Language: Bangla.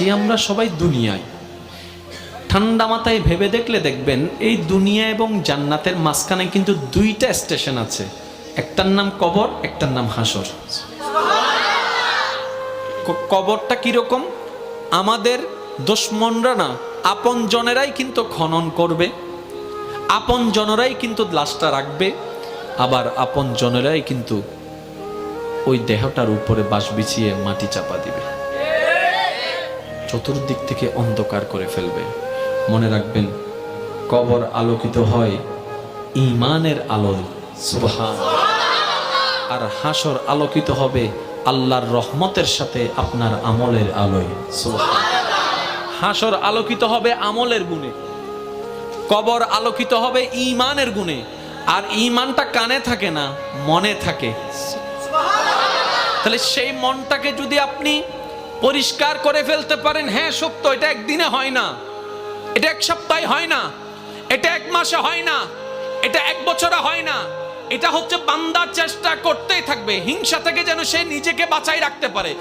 আছি আমরা সবাই দুনিয়ায়। ঠান্ডা মাথায় ভেবে দেখলে দেখবেন, এই দুনিয়া এবং জান্নাতের মাঝখানে কিন্তু দুইটা স্টেশন আছে। একটার নাম কবর, একটার নাম হাসর কবরটা কীরকম? আমাদের দুশ্মনরা না আপন জনেরাই কিন্তু খনন করবে আপন জনেরাই কিন্তু লাশটা রাখবে, আবার আপন জনেরাই কিন্তু ওই দেহটার উপরে বাঁশ বিছিয়ে মাটি চাপা দিবে। চতুর্দিক থেকে অন্ধকার করে ফেলবে। মনে রাখবেন, কবর আলোকিত হয় ইমানের আলোয়। সুবহান। আর হাসর আলোকিত হবে আল্লাহর রহমতের সাথে আপনার আমলের আলোয়। হাসর আলোকিত হবে আমলের গুণে। কবর আলোকিত হবে ইমানের গুণে। আর ইমানটা কানে থাকে না, মনে থাকে। তাহলে সেই মনটাকে যদি আপনি পরিষ্কার করে ফেলতে পারেন হ্যাঁ সত্য, এটা একদিনে হয় না। এটা এক সপ্তাহে হয় না। এটা এক মাসে হয় না। এটা এক বছরে হয় না। এটা হচ্ছে বান্দার চেষ্টা করতেই থাকবে। হিংসা থেকে যেন সে নিজেকে বাঁচাই রাখতে পারে।